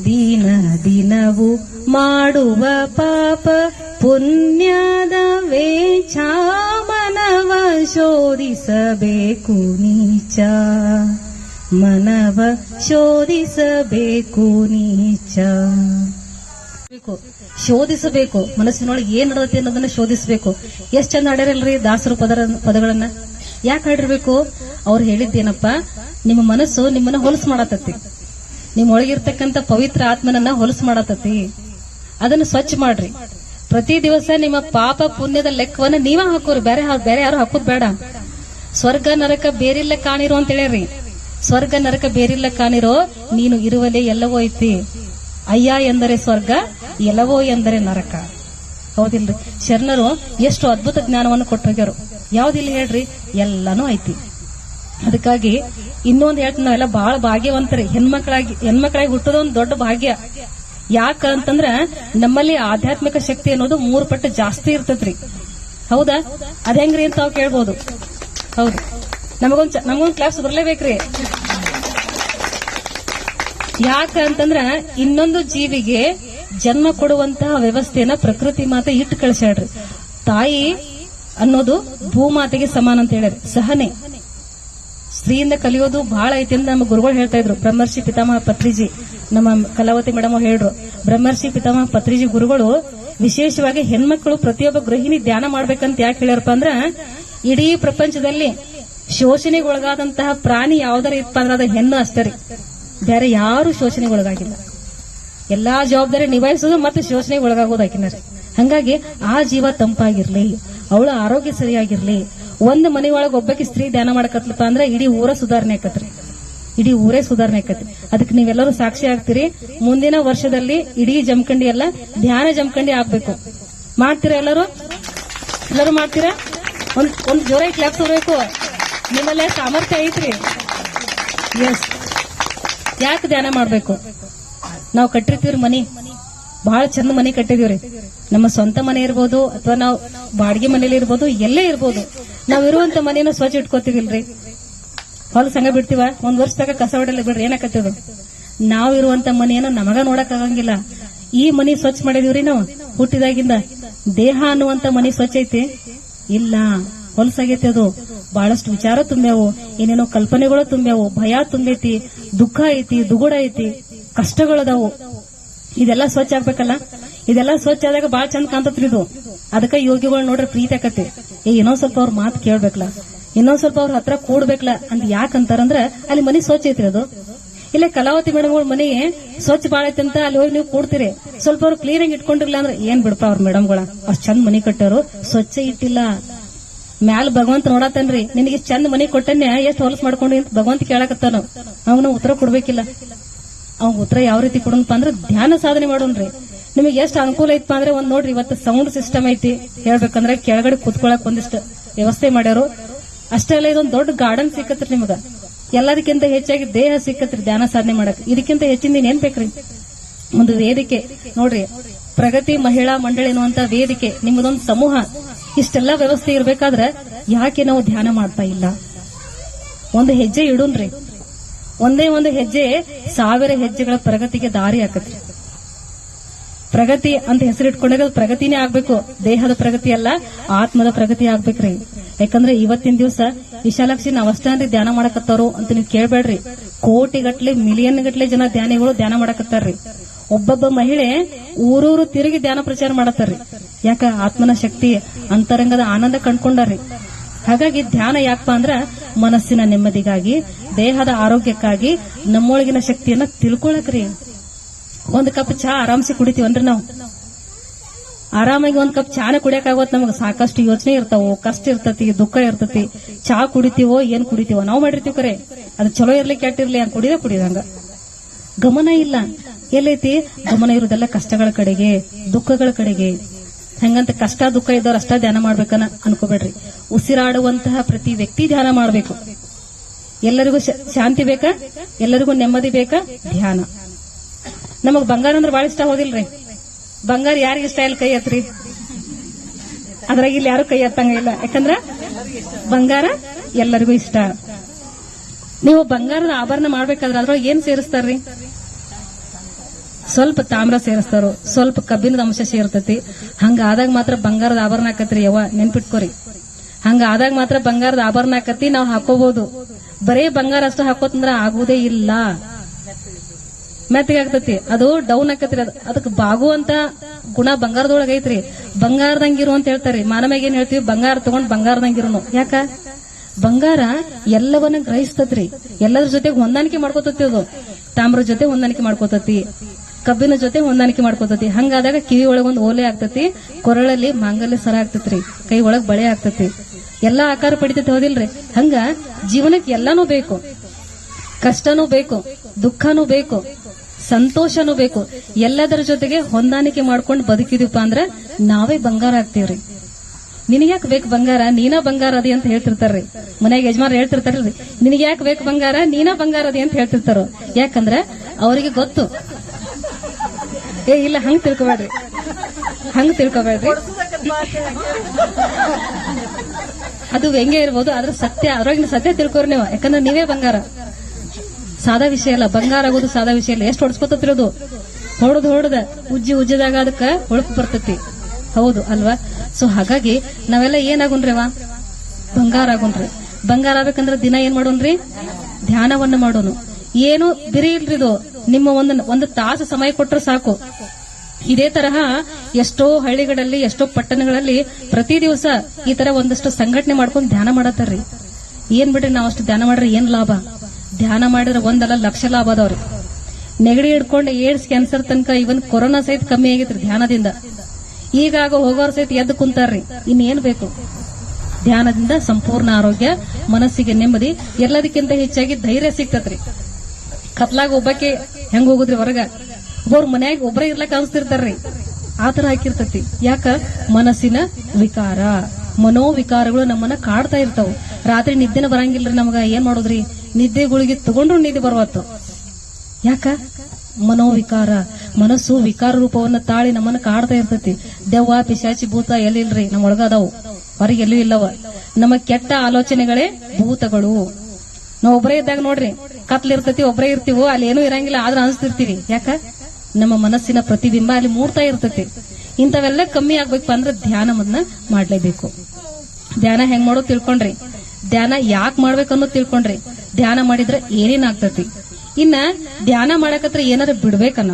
ದಿನ ದಿನವು ಮಾಡುವ ಪಾಪ ಪುಣ್ಯದ ವೇಚ ಮನವ ಶೋಧಿಸಬೇಕು ನೀಚ ಮನವ ಶೋಧಿಸಬೇಕು ನೀಚ. ಶೋಧಿಸಬೇಕು. ಮನಸ್ಸಿನೊಳಗೆ ಏನ್ ನಡೆದತ್ತೆ ಅನ್ನೋದನ್ನ ಶೋಧಿಸಬೇಕು. ಎಷ್ಟ್ ಚಂದ ಹಾಡ್ಯಾರಲ್ರಿ ದಾಸರು ಪದರ, ಪದಗಳನ್ನ? ಯಾಕೆ ಹಾಡಿರ್ಬೇಕು? ಅವ್ರು ಹೇಳಿದ್ದೇನಪ್ಪ, ನಿಮ್ಮ ಮನಸ್ಸು ನಿಮ್ಮನ್ನ ಹೊಲಸು ಮಾಡತತಿ ನಿಮ್ಮೊಳಗಿರ್ತಕ್ಕಂಥ ಪವಿತ್ರ ಆತ್ಮನನ್ನ ಹೊಲಸು ಮಾಡತತಿ ಅದನ್ನ ಸ್ವಚ್ಛ ಮಾಡ್ರಿ. ಪ್ರತಿ ದಿವಸ ನಿಮ್ಮ ಪಾಪ ಪುಣ್ಯದ ಲೆಕ್ಕವನ್ನ ನೀವ ಹಾಕೋರಿ. ಬೇರೆ ಬೇರೆ ಯಾರು ಹಾಕೋದ್ ಬೇಡ. ಸ್ವರ್ಗ, ನರಕ ಬೇರಿಲ್ಲ ಕಾಣಿರೋ ಅಂತ ಹೇಳ್ರಿ ಸ್ವರ್ಗ, ನರಕ ಬೇರಿಲ್ಲ ಕಾಣಿರೋ, ನೀನು ಇರುವಲ್ಲೇ ಎಲ್ಲವೋ ಐತಿ. ಅಯ್ಯ ಎಂದರೆ ಸ್ವರ್ಗ ಎಲ್ಲವೋ ಎಂದರೆ ನರಕ. ಹೌದಿಲ್ರಿ? ಶರಣರು, ಎಷ್ಟು ಅದ್ಭುತ ಜ್ಞಾನವನ್ನು ಕೊಟ್ಟೋಗ್ಯಾರು. ಯಾವ್ದಿಲ್ಲ ಹೇಳ್ರಿ? ಎಲ್ಲಾನು ಐತಿ. ಅದಕ್ಕಾಗಿ ಇನ್ನೊಂದು ಹೇಳ್ತೀನಿ ನಾವೆಲ್ಲ ಬಹಳ ಭಾಗ್ಯವಂತರಿ. ಹೆಣ್ಮಕ್ಳಾಗಿ ಹೆಣ್ಮಕ್ಳಾಗಿ ಹುಟ್ಟೋದು ಒಂದು ದೊಡ್ಡ ಭಾಗ್ಯ. ಯಾಕ ಅಂತಂದ್ರ ನಮ್ಮಲ್ಲಿ ಆಧ್ಯಾತ್ಮಿಕ ಶಕ್ತಿ ಅನ್ನೋದು ಮೂರು ಪಟ್ಟು ಜಾಸ್ತಿ ಇರ್ತೈತ್ರಿ. ಹೌದಾ? ಅದ ಹೆಂಗ್ರಿ ಅಂತ ಕೇಳ್ಬೋದು. ಹೌದು. ನಮಗೊಂದ್ ನಮಗೊಂದ್ ಕ್ಲಾಸ್ ಬರ್ಲೇಬೇಕ್ರಿ. ಯಾಕ ಅಂತಂದ್ರ ಇನ್ನೊಂದು ಜೀವಿಗೆ ಜನ್ಮ ಕೊಡುವಂತಹ ವ್ಯವಸ್ಥೆಯನ್ನ ಪ್ರಕೃತಿ ಮಾತೆ ಇಟ್ಟು ಕಳಿಸ್ಯಾಡ್ರಿ ತಾಯಿ ಅನ್ನೋದು ಭೂಮಾತೆಗೆ ಸಮಾನ ಅಂತ ಹೇಳ್ಯಾರ. ಸಹನೆ. ಸ್ತ್ರೀಯಿಂದ ಕಲಿಯೋದು ಬಹಳ ಐತಿ ಅಂತ ನಮ್ಮ ಗುರುಗಳು ಹೇಳ್ತಾ ಇದ್ರು. ಬ್ರಹ್ಮರ್ಷಿ ಪಿತಾಮಹ ಪತ್ರಿಜಿ ನಮ್ಮ ಕಲಾವತಿ ಮೇಡಮ್ ಹೇಳ್ರು. ಬ್ರಹ್ಮರ್ಷಿ ಪಿತಾಮಹ ಪತ್ರಿಜಿ ಗುರುಗಳು ವಿಶೇಷವಾಗಿ ಹೆಣ್ಮಕ್ಳು ಪ್ರತಿಯೊಬ್ಬ ಗೃಹಿಣಿ ಧ್ಯಾನ ಮಾಡ್ಬೇಕಂತ ಯಾಕೆ ಹೇಳ್ಯಾರಪ್ಪ ಅಂದ್ರ, ಇಡೀ ಪ್ರಪಂಚದಲ್ಲಿ ಶೋಷಣೆಗೊಳಗಾದಂತಹ ಪ್ರಾಣಿ ಯಾವ್ದಾರ ಇತ್ತಪ್ಪ ಅಂದ್ರೆ ಅದ ಹೆಣ್ಣು ಅಷ್ಟೇ ರೀ. ಬೇರೆ ಯಾರು ಶೋಷಣೆಗೆ ಒಳಗಾಗಿಲ್ಲ ಎಲ್ಲಾ ಜವಾಬ್ದಾರಿ ನಿಭಾಯಿಸೋದು ಮತ್ತೆ ಶೋಷಣೆಗೆ ಒಳಗಾಗೋದು ಆಕಿನರಿ ಹಂಗಾಗಿ ಆ ಜೀವ ತಂಪಾಗಿರ್ಲಿ, ಅವಳ ಆರೋಗ್ಯ ಸರಿಯಾಗಿರ್ಲಿ, ಒಂದ್ ಮನೆ ಒಳಗೆ ಒಬ್ಬಕ್ಕೆ ಸ್ತ್ರೀ ಧ್ಯಾನ ಮಾಡಕತ್ಲಪ್ಪ ಅಂದ್ರೆ ಇಡೀ ಊರ ಸುಧಾರಣೆ ಆಕತ್ರಿ. ಇಡೀ ಊರೇ ಸುಧಾರಣೆ ಆಕತ್ರಿ. ಅದಕ್ಕೆ ನೀವೆಲ್ಲರೂ ಸಾಕ್ಷಿ ಆಗ್ತೀರಿ. ಮುಂದಿನ ವರ್ಷದಲ್ಲಿ ಇಡೀ ಜಮಖಂಡಿ ಎಲ್ಲ ಧ್ಯಾನ ಜಮಖಂಡಿ ಆಗ್ಬೇಕು. ಮಾಡ್ತೀರಾ ಎಲ್ಲರೂ? ಎಲ್ಲರೂ ಮಾಡ್ತೀರಾ? ಒಂದ್ ಒಂದ್ ಜೋರಾಗಿ ಕ್ಲಾಪ್ಸ್ ಹೊಡ್ಬೇಕು ನಿಮ್ಮಲ್ಲೇ ಸಾಮರ್ಥ್ಯ ಐತ್ರಿ. ಎಸ್ ಯಾಕೆ ಧ್ಯಾನ ಮಾಡ್ಬೇಕು? ನಾವು ಕಟ್ಟಿರ್ತೀವ್ರಿ ಮನೆ. ಬಹಳ ಚಂದ ಮನೆ ಕಟ್ಟಿದೀವ್ರಿ. ನಮ್ಮ ಸ್ವಂತ ಮನೆ ಇರ್ಬೋದು, ಅಥವಾ ನಾವು ಬಾಡಿಗೆ ಮನೇಲಿ ಇರ್ಬೋದು, ಎಲ್ಲೇ ಇರ್ಬೋದು. ನಾವ್ ಇರುವಂತ ಮನೇನ ಸ್ವಚ್ಛ ಇಟ್ಕೋತೀವಿಲ್ರಿ. ಹೊಲ ಸಂಘ ಬಿಡ್ತೀವ? ಒಂದ್ ವರ್ಷದಾಗ ಕಸ ಹೊಡಲಿ ಬಿಡ್ರಿ ಏನಾಕತ್ತದ ನಾವ್ ಇರುವಂತ ಮನೆಯನ್ನ ನಮಗ ನೋಡಕ್ ಆಗಂಗಿಲ್ಲ. ಈ ಮನಿ ಸ್ವಚ್ಛ ಮಾಡಿದೀವ್ರಿ ನಾವು, ಹುಟ್ಟಿದಾಗಿಂದ. ದೇಹ ಅನ್ನುವಂತ ಮನಿ ಸ್ವಚ್ಛ ಐತಿ? ಇಲ್ಲ. ಹೊಲಸಾಗೈತಿ ಅದು. ಬಹಳಷ್ಟು ವಿಚಾರ ತುಂಬ್ಯಾವು. ಏನೇನೋ ಕಲ್ಪನೆಗಳು ತುಂಬ್ಯಾವು. ಭಯ ತುಂಬೈತಿ ದುಃಖ ಐತಿ, ದುಗುಡ ಐತಿ. ಕಷ್ಟಗಳದಾವು. ಇದೆಲ್ಲ ಸ್ವಚ್ಛ ಆಗ್ಬೇಕಲ್ಲ? ಇದೆಲ್ಲ ಸ್ವಚ್ಛ ಆದಾಗ ಬಾಳ ಚಂದ ಕಾಣ್ತತ್ರಿ ಇದು. ಅದಕ್ಕ ಯೋಗಿಗಳು ನೋಡ್ರಿ ಪ್ರೀತಿ ಆಕತಿ ಏ, ಇನ್ನೊಂದ್ ಸ್ವಲ್ಪ ಅವ್ರ ಮಾತು ಕೇಳ್ಬೇಕಲ್ಲ ಇನ್ನೊಂದ್ ಸ್ವಲ್ಪ ಅವ್ರ ಹತ್ರ ಕೂಡ್ಬೇಕಲ್ಲ ಅಂತ ಯಾಕಂತಾರಂದ್ರ ಅಲ್ಲಿ ಮನೆ ಸ್ವಚ್ಛ ಐತ್ರಿ ಅದು. ಇಲ್ಲೇ ಕಲಾವತಿ ಮೇಡಮ್ ಮನೆ ಸ್ವಚ್ಛ ಬಾಳ ಐತೆ ಅಂತ ಅಲ್ಲಿ ಹೋಗಿ ನೀವು ಕೂಡ್ತೀರಿ. ಸ್ವಲ್ಪ ಅವ್ರು ಕ್ಲೀನ್ ಆಗಿ ಇಟ್ಕೊಂಡಿರ್ಲಿಲ್ಲ ಅಂದ್ರೆ ಏನ್ ಬಿಡಪ್ಪ ಅವ್ರ ಮೇಡಮ್ಗಳ? ಅಷ್ಟ್ ಚಂದ ಮನಿ ಕಟ್ಟೋರು. ಸ್ವಚ್ಛ ಇಟ್ಟಿಲ್ಲ. ಮ್ಯಾಲ ಭಗವಂತ ನೋಡತ್ತನ್ರಿ. ನಿನಗೆ ಚಂದ ಮನಿ ಕೊಟ್ಟನ್ಯ ಎಷ್ಟ್ ಹೊಲಸ್ ಮಾಡ್ಕೊಂಡು ಅಂತ ಭಗವಂತ ಕೇಳಕತ್ತಾನ. ಅವನ ಉತ್ತರ ಕೊಡ್ಬೇಕಿಲ್ಲ. ಅವ್ನ ಉತ್ತರ ಯಾವ ರೀತಿ ಕೊಡೋಣಪ್ಪ ಅಂದ್ರೆ ಧ್ಯಾನ ಸಾಧನೆ ಮಾಡೋಣ್ರಿ. ನಿಮಗೆ ಎಷ್ಟು ಅನುಕೂಲ ಐತಪ್ಪ ಅಂದ್ರೆ ಒಂದ್ ನೋಡ್ರಿ, ಇವತ್ತು ಸೌಂಡ್ ಸಿಸ್ಟಮ್ ಐತಿ. ಹೇಳ್ಬೇಕಂದ್ರೆ ಕೆಳಗಡೆ ಕುತ್ಕೊಳಕ್ ಒಂದಿಷ್ಟು ವ್ಯವಸ್ಥೆ ಮಾಡ್ಯಾರು. ಅಷ್ಟೇ ಅಲ್ಲ, ಇದೊಂದ್ ದೊಡ್ಡ ಗಾರ್ಡನ್ ಸಿಕ್ಕತ್ರಿ ನಿಮಗ. ಎಲ್ಲದಕ್ಕಿಂತ ಹೆಚ್ಚಾಗಿ ದೇಹ ಸಿಕ್ಕತ್ರಿ ಧ್ಯಾನ ಸಾಧನೆ ಮಾಡಕ್. ಇದಕ್ಕಿಂತ ಹೆಚ್ಚಿಂದ ಏನ್ ಬೇಕ್ರಿ? ಒಂದು ವೇದಿಕೆ. ನೋಡ್ರಿ, ಪ್ರಗತಿ ಮಹಿಳಾ ಮಂಡಳಿ ಅನ್ನುವಂತ ವೇದಿಕೆ ನಿಮ್ಮದೊಂದು ಸಮೂಹ. ಇಷ್ಟೆಲ್ಲ ವ್ಯವಸ್ಥೆ ಇರ್ಬೇಕಾದ್ರೆ ಯಾಕೆ ನಾವು ಧ್ಯಾನ ಮಾಡ್ತಾ ಇಲ್ಲ? ಒಂದು ಹೆಜ್ಜೆ ಇಡುನ್ರಿ. ಒಂದೇ ಒಂದು ಹೆಜ್ಜೆ ಸಾವಿರ ಹೆಜ್ಜೆಗಳ ಪ್ರಗತಿಗೆ ದಾರಿ ಹಾಕತ್ರಿ ಪ್ರಗತಿ ಅಂತ ಹೆಸರಿಟ್ಕೊಂಡಾಗ ಪ್ರಗತಿನೇ ಆಗ್ಬೇಕು. ದೇಹದ ಪ್ರಗತಿ ಅಲ್ಲ, ಆತ್ಮದ ಪ್ರಗತಿ ಆಗ್ಬೇಕ್ರಿ. ಯಾಕಂದ್ರೆ ಇವತ್ತಿನ ದಿವಸ ವಿಶಾಲಾಕ್ಷಿ, ನಾವ್ ಅಷ್ಟೇ ಧ್ಯಾನ ಮಾಡಕತ್ತಾರೋ ಅಂತ ನೀವು ಕೇಳ್ಬೇಡ್ರಿ. ಕೋಟಿ ಗಟ್ಲೆ ಮಿಲಿಯನ್ ಗಟ್ಲೆ ಜನ ಧ್ಯಾನಿಗಳು ಧ್ಯಾನ ಮಾಡಕತ್ತಾರ್ರಿ. ಒಬ್ಬೊಬ್ಬ ಮಹಿಳೆ ಊರೂರು ತಿರುಗಿ ಧ್ಯಾನ ಪ್ರಚಾರ ಮಾಡತ್ತಾರ್ರಿ. ಯಾಕ? ಆತ್ಮನ ಶಕ್ತಿ, ಅಂತರಂಗದ ಆನಂದ ಕಂಡ್ಕೊಂಡಾರ್ರಿ. ಹಾಗಾಗಿ ಧ್ಯಾನ ಯಾಕಪ್ಪ ಅಂದ್ರ ಮನಸ್ಸಿನ ನೆಮ್ಮದಿಗಾಗಿ, ದೇಹದ ಆರೋಗ್ಯಕ್ಕಾಗಿ ನಮ್ಮೊಳಗಿನ ಶಕ್ತಿಯನ್ನ ತಿಳ್ಕೊಳಕ್ರಿ ಒಂದ್ ಕಪ್ ಚಹಾ ಆರಾಮ್ಸೆ ಅಂದ್ರೆ ನಾವು. ಆರಾಮಾಗಿ ಒಂದ್ ಕಪ್ ಚಾನ ಕುಡಿಯಕ್ ಆಗೋತ್ ನಮಗ ಸಾಕಷ್ಟು ಯೋಚನೆ ಇರ್ತಾವ, ಕಷ್ಟ ಇರ್ತತಿ, ದುಃಖ ಇರ್ತತಿ. ಚಹಾ ಕುಡಿತೀವೋ, ಏನ್ ಕುಡಿತೀವೋ, ನಾವು ಮಾಡಿರ್ತೀವಿ ಕರೆ. ಅದು ಚಲೋ ಇರ್ಲಿ ಕೆಟ್ಟಿರ್ಲಿ ಅಂತ ಕುಡಿದ ಕುಡಿದಂಗ ಗಮನ ಇಲ್ಲ. ಎಲ್ಲೈತಿ? ಗಮನ ಇರೋದೆಲ್ಲ ಕಷ್ಟಗಳ ಕಡೆಗೆ, ದುಃಖಗಳ ಕಡೆಗೆ. ಹಂಗಂತ ಕಷ್ಟ ದುಃಖ ಇದ್ದವ್ರು ಅಷ್ಟ ಧ್ಯಾನ ಮಾಡ್ಬೇಕನ್ನ ಅನ್ಕೋಬೇಡ್ರಿ. ಉಸಿರಾಡುವಂತಹ ಪ್ರತಿ ವ್ಯಕ್ತಿ ಧ್ಯಾನ ಮಾಡ್ಬೇಕು. ಎಲ್ಲರಿಗೂ ಶಾಂತಿ ಬೇಕಾ? ಎಲ್ಲರಿಗೂ ನೆಮ್ಮದಿ ಬೇಕಾ? ಧ್ಯಾನ. ನಮಗ್ ಬಂಗಾರ ಅಂದ್ರೆ ಬಹಳ ಇಷ್ಟ ಹೋದಿಲ್ರಿ. ಬಂಗಾರ ಯಾರಿಗೆ ಇಷ್ಟ ಇಲ್ಲ ಕೈ ಹತ್ರಿ ಅದ್ರಾಗ ಇಲ್ಲಿ ಯಾರು ಕೈ ಹತ್ತಂಗ ಇಲ್ಲ. ಯಾಕಂದ್ರ ಬಂಗಾರ ಎಲ್ಲರಿಗೂ ಇಷ್ಟ. ನೀವು ಬಂಗಾರದ ಆಭರಣ ಮಾಡ್ಬೇಕಾದ್ರೆ ಅದ್ರೊಳಗೆ ಏನ್ ಸೇರಿಸ್ತಾರ್ರಿ? ಸ್ವಲ್ಪ ತಾಮ್ರ ಸೇರಿಸ್ತಾರೋ, ಸ್ವಲ್ಪ ಕಬ್ಬಿನದ ಅಂಶ ಸೇರ್ತತಿ. ಹಂಗ ಆದಾಗ ಮಾತ್ರ ಬಂಗಾರದ ಆಭರಣ ಆಕತ್ರಿ ಯವ್ವ, ನೆನ್ಪಿಟ್ಕೋರಿ. ಹಂಗ ಆದಾಗ ಮಾತ್ರ ಬಂಗಾರದ ಆಭರಣ ಆಕತಿ ನಾವು ಹಾಕೋಬಹುದು ಬರೇ ಬಂಗಾರ ಅಷ್ಟು ಹಾಕೋತಂದ್ರ ಆಗುವುದೇ ಇಲ್ಲ. ಮೆತ್ತಗೆ ಆಗ್ತತಿ. ಅದು ಡೌನ್ ಆಕತ್ರಿ. ಅದ್- ಅದಕ್ಕೆ ಬಾಗುವಂತ ಗುಣ ಬಂಗಾರದೊಳಗ ಐತ್ರಿ. ಬಂಗಾರದಂಗಿರು ಅಂತ ಹೇಳ್ತಾರಿ. ಮಾನವಾಗಿ ಏನ್ ಹೇಳ್ತೀವಿ? ಬಂಗಾರ ತಗೊಂಡ್ ಬಂಗಾರದಂಗಿರುನು ಯಾಕ? ಬಂಗಾರ ಎಲ್ಲವನ್ನ ಗ್ರಹಿಸ್ತತ್ರಿ. ಎಲ್ಲದ್ರ ಜೊತೆಗೆ ಹೊಂದಾಣಿಕೆ ಮಾಡ್ಕೋತತಿ ಅದು. ತಾಮ್ರ ಜೊತೆ ಹೊಂದಾಣಿಕೆ ಮಾಡ್ಕೋತತಿ. ಕಬ್ಬಿನ ಜೊತೆ ಹೊಂದಾಣಿಕೆ ಮಾಡ್ಕೋತತಿ. ಹಂಗಾದಾಗ ಕಿವಿ ಒಳಗೊಂದು ಓಲೆ ಆಗ್ತತಿ, ಕೊರಳಲ್ಲಿ ಮಾಂಗಲ್ಯ ಸರ ಆಗ್ತತ್ರಿ, ಕೈ ಒಳಗ್ ಬಳೆ ಆಗ್ತತಿ. ಎಲ್ಲಾ ಆಕಾರ ಪಡಿತೈತಿ ಹೌದಿಲ್ರಿ? ಹಂಗ ಜೀವನಕ್ಕೆ ಎಲ್ಲಾನು ಬೇಕು. ಕಷ್ಟನೂ ಬೇಕು, ದುಃಖನೂ ಬೇಕು, ಸಂತೋಷನೂ ಬೇಕು. ಎಲ್ಲದರ ಜೊತೆಗೆ ಹೊಂದಾಣಿಕೆ ಮಾಡ್ಕೊಂಡು ಬದುಕಿದೀವಪ್ಪ ಅಂದ್ರೆ ನಾವೇ ಬಂಗಾರ ಆಗ್ತೀವ್ರಿ. ನಿನಗ್ಯಾಕ್ ಬೇಕು ಬಂಗಾರ? ನೀನ ಬಂಗಾರ ಅದಿ ಅಂತ ಹೇಳ್ತಿರ್ತಾರ್ರಿ. ಮನೆಗೆ ಯಜಮಾನ್ ಹೇಳ್ತಿರ್ತಾರಲ್ರಿ. ನಿನಗೆ ಯಾಕೆ ಬೇಕು ಬಂಗಾರ? ನೀನ ಬಂಗಾರ ಅದಿ ಅಂತ ಹೇಳ್ತಿರ್ತಾರ. ಯಾಕಂದ್ರ ಅವರಿಗೆ ಗೊತ್ತು. ಏ, ಇಲ್ಲ, ಹಂಗ್ ತಿಳ್ಕೊಬೇಡ್ರಿ. ಹಂಗ್ ತಿಳ್ಕೊಬೇಡ್ರಿ. ಅದು ವ್ಯಂಗ್ಯ ಇರ್ಬೋದು, ಆದ್ರೆ ಸತ್ಯ ಅದ್ರಾಗಿನ ಸತ್ಯ ತಿಳ್ಕೊರಿ ನೀವು. ಯಾಕಂದ್ರೆ ನೀವೇ ಬಂಗಾರ. ಸಾದಾ ವಿಷಯ ಅಲ್ಲ, ಬಂಗಾರ ಆಗೋದು ಸಾದಾ ವಿಷಯ ಇಲ್ಲ ಎಷ್ಟು ಹೊಡ್ಸ್ಕೊತಿರೋದು ಹೊಡೆದು ಹೊಡೆದ ಉಜ್ಜಿ ಉಜ್ಜಿದಾಗ ಅದಕ್ಕೆ ಹೊಳಪು ಬರ್ತೈತಿ. ಹೌದು, ಅಲ್ವಾ? ಸೊ ಹಾಗಾಗಿ ನಾವೆಲ್ಲ ಏನಾಗುನ್ರಿ ಅವ ಬಂಗಾರ ಆಗುನ್ರಿ ಬಂಗಾರ ಆಗ್ಬೇಕಂದ್ರೆ ದಿನ ಏನ್ ಮಾಡೋನ್ರಿ ಧ್ಯಾನವನ್ನು ಮಾಡೋನು. ಏನು ಬಿರಿ ಇಲ್ರಿ ಇದು. ನಿಮ್ಮ ಒಂದು ಒಂದು ತಾಸು ಸಮಯ ಕೊಟ್ಟರೆ ಸಾಕು. ಇದೇ ತರಹ ಎಷ್ಟೋ ಹಳ್ಳಿಗಳಲ್ಲಿ, ಎಷ್ಟೋ ಪಟ್ಟಣಗಳಲ್ಲಿ ಪ್ರತಿ ದಿವಸ ಈ ತರ ಒಂದಷ್ಟು ಸಂಘಟನೆ ಮಾಡ್ಕೊಂಡು ಧ್ಯಾನ ಮಾಡತ್ತಾರ್ರಿ. ಏನ್ ಬಿಡ್ರಿ ನಾವು ಅಷ್ಟು ಧ್ಯಾನ ಮಾಡ್ರಿ ಏನ್ ಲಾಭ? ಧ್ಯಾನ ಮಾಡಿದ್ರೆ ಒಂದಲ್ಲ ಲಕ್ಷ ಲಾಭ ಅದಾವ್ರಿ. ನೆಗಡಿ ಹಿಡ್ಕೊಂಡು ಏಡ್ಸ್, ಕ್ಯಾನ್ಸರ್ ತನಕ ಇವನ್ ಕೊರೋನಾ ಸಹಿತ ಕಮ್ಮಿ ಆಗೈತ್ರಿ ಧ್ಯಾನದಿಂದ. ಈಗ ಆಗ ಹೋಗೋರ್ ಸಹಿತ ಎದ್ದು ಕುಂತಾರ್ರಿ. ಇನ್ನೇನ್ ಬೇಕು? ಧ್ಯಾನದಿಂದ ಸಂಪೂರ್ಣ ಆರೋಗ್ಯ, ಮನಸ್ಸಿಗೆ ನೆಮ್ಮದಿ, ಎಲ್ಲದಕ್ಕಿಂತ ಹೆಚ್ಚಾಗಿ ಧೈರ್ಯ ಸಿಗ್ತತ್ರಿ. ಕತ್ಲಾಗ ಒಬ್ಬಕ್ಕೆ ಹೆಂಗ್ ಹೋಗುದ್ರಿ ಹೊರಗ? ಒಬ್ಬರು ಮನ್ಯಾಗ ಒಬ್ಬರೇ ಇರ್ಲಕ್ ಅನ್ಸ್ತಿರ್ತಾರ್ರಿ ಆತರ ಹಾಕಿರ್ತತಿ. ಯಾಕ? ಮನಸ್ಸಿನ ವಿಕಾರ. ಮನೋವಿಕಾರಗಳು ನಮ್ಮನ್ನ ಕಾಡ್ತಾ ಇರ್ತಾವ. ರಾತ್ರಿ ನಿದ್ದೆನ ಬರಂಗಿಲ್ರಿ ನಮಗ. ಏನ್ ಮಾಡೋದ್ರಿ? ನಿದ್ದೆ ಗುಳಿಗೆ ತಗೊಂಡ್ರು ನಿದ್ದೆ ಬರುವತ್ತು. ಯಾಕ? ಮನೋವಿಕಾರ. ಮನಸ್ಸು ವಿಕಾರ ರೂಪವನ್ನ ತಾಳಿ ನಮ್ಮನ್ನ ಕಾಡ್ತಾ ಇರ್ತತಿ. ದೆವ್ವ, ಪಿಶಾಚಿ ಭೂತ ಎಲ್ಲಿಲ್ರಿ? ನಮ್ಮೊಳಗ ಅದಾವು. ಹೊರಗೆ ಎಲ್ಲೂ ಇಲ್ಲವ. ನಮ್ಮ ಕೆಟ್ಟ ಆಲೋಚನೆಗಳೇ ಭೂತಗಳು. ನಾವ್ ಒಬ್ಬರೇ ಇದ್ದಾಗ ನೋಡ್ರಿ ಕತ್ಲಿರ್ತೈತಿ ಒಬ್ಬರೇ ಇರ್ತೀವೋ, ಅಲ್ಲಿ ಏನೂ ಇರಂಗಿಲ್ಲ, ಆದ್ರ ಅನಿಸ್ತಿರ್ತೀವಿ. ಯಾಕ? ನಮ್ಮ ಮನಸ್ಸಿನ ಪ್ರತಿಬಿಂಬ ಅಲ್ಲಿ ಮೂಡ್ತಾ ಇರ್ತೈತಿ. ಇಂಥವೆಲ್ಲ ಕಮ್ಮಿ ಆಗ್ಬೇಕು ಅಂದ್ರೆ ಧ್ಯಾನವನ್ನ ಮಾಡ್ಲೇಬೇಕು. ಧ್ಯಾನ ಹೆಂಗ್ ಮಾಡೋದು ತಿಳ್ಕೊಂಡ್ರಿ. ಧ್ಯಾನ ಯಾಕೆ ಮಾಡ್ಬೇಕನ್ನೋ ತಿಳ್ಕೊಂಡ್ರಿ. ಧ್ಯಾನ ಮಾಡಿದ್ರೆ ಏನೇನ್ ಇನ್ನ ಧ್ಯಾನ ಮಾಡಕತ್ರ ಏನಾರ ಬಿಡ್ಬೇಕನ್ನ.